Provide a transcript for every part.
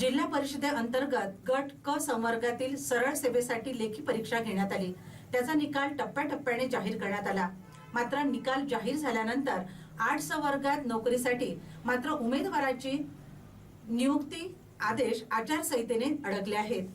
जिल्हा परिषदेअंतर्गत गट क संवर्गातील सरळ सेवेसाठी लेखी परीक्षा घेण्यात आली. त्याचा निकाल टप्प्याटप्प्याने जाहीर करण्यात आला. मात्र निकाल जाहीर झाल्यानंतर आठ संवर्गात नोकरीसाठी मात्र उमेदवाराची नियुक्ती आदेश आचारसंहितेने अडकले आहेत.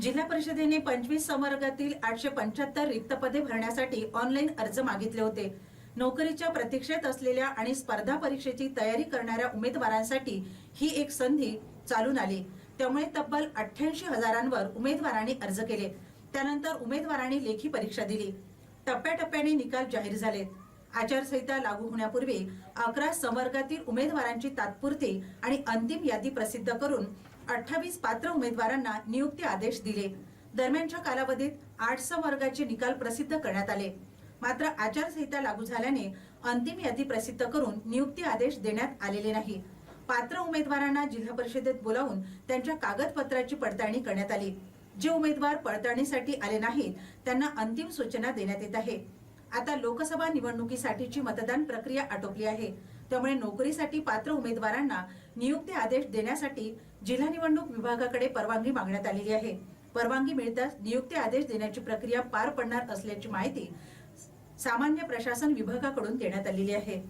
जिल्हा परिषदेने पंचवीस संवर्गातील आठशे पंच्याहत्तर रिक्त पदे भरण्यासाठी ऑनलाईन अर्ज मागितले होते. नोकरीच्या प्रतीक्षेत असलेल्या आणि स्पर्धा परीक्षेची तयारी करणाऱ्या उमेदवारांसाठी ही एक संधी चालून आली. त्यामुळे तब्बल अठ्ठ्याऐंशी हजारांवर उमेदवारांनी अर्ज केले. त्यानंतर उमेदवारांनी लेखी परीक्षा दिली. टप्प्याटप्प्याने निकाल जाहीर झालेत. आचारसंहिता लागू होण्यापूर्वी अकरा संवर्गातील उमेदवारांची तात्पुरती आणि अंतिम यादी प्रसिद्ध करून अठ्ठावीस पात्र उमेदवारांना नियुक्ती आदेश दिले. दरम्यानच्या कालावधीत आठ संवर्गाचे निकाल प्रसिद्ध करण्यात आले. मात्र आचारसंहिता लागू झाल्याने अंतिम यादी प्रसिद्ध करून नियुक्ती आदेश देण्यात आलेले नाही. पात्र उमेदवारांना जिल्हा परिषदेत बोलावून त्यांच्या कागदपत्राची पडताळणी करण्यात आली. जे उमेदवार पडताळणीसाठी आले नाहीत त्यांना अंतिम सूचना देण्यात येत आहे. आता लोकसभा निवडणुकीसाठीची मतदान प्रक्रिया आटोपली आहे. त्यामुळे नोकरीसाठी पात्र उमेदवारांना नियुक्ती आदेश देण्यासाठी जिल्हा निवडणूक विभागाकडे परवानगी मागण्यात आलेली आहे. परवानगी मिळताच नियुक्ती आदेश देण्याची प्रक्रिया पार पडणार असल्याची माहिती सामान्य प्रशासन विभागाकडून देण्यात आलेली आहे.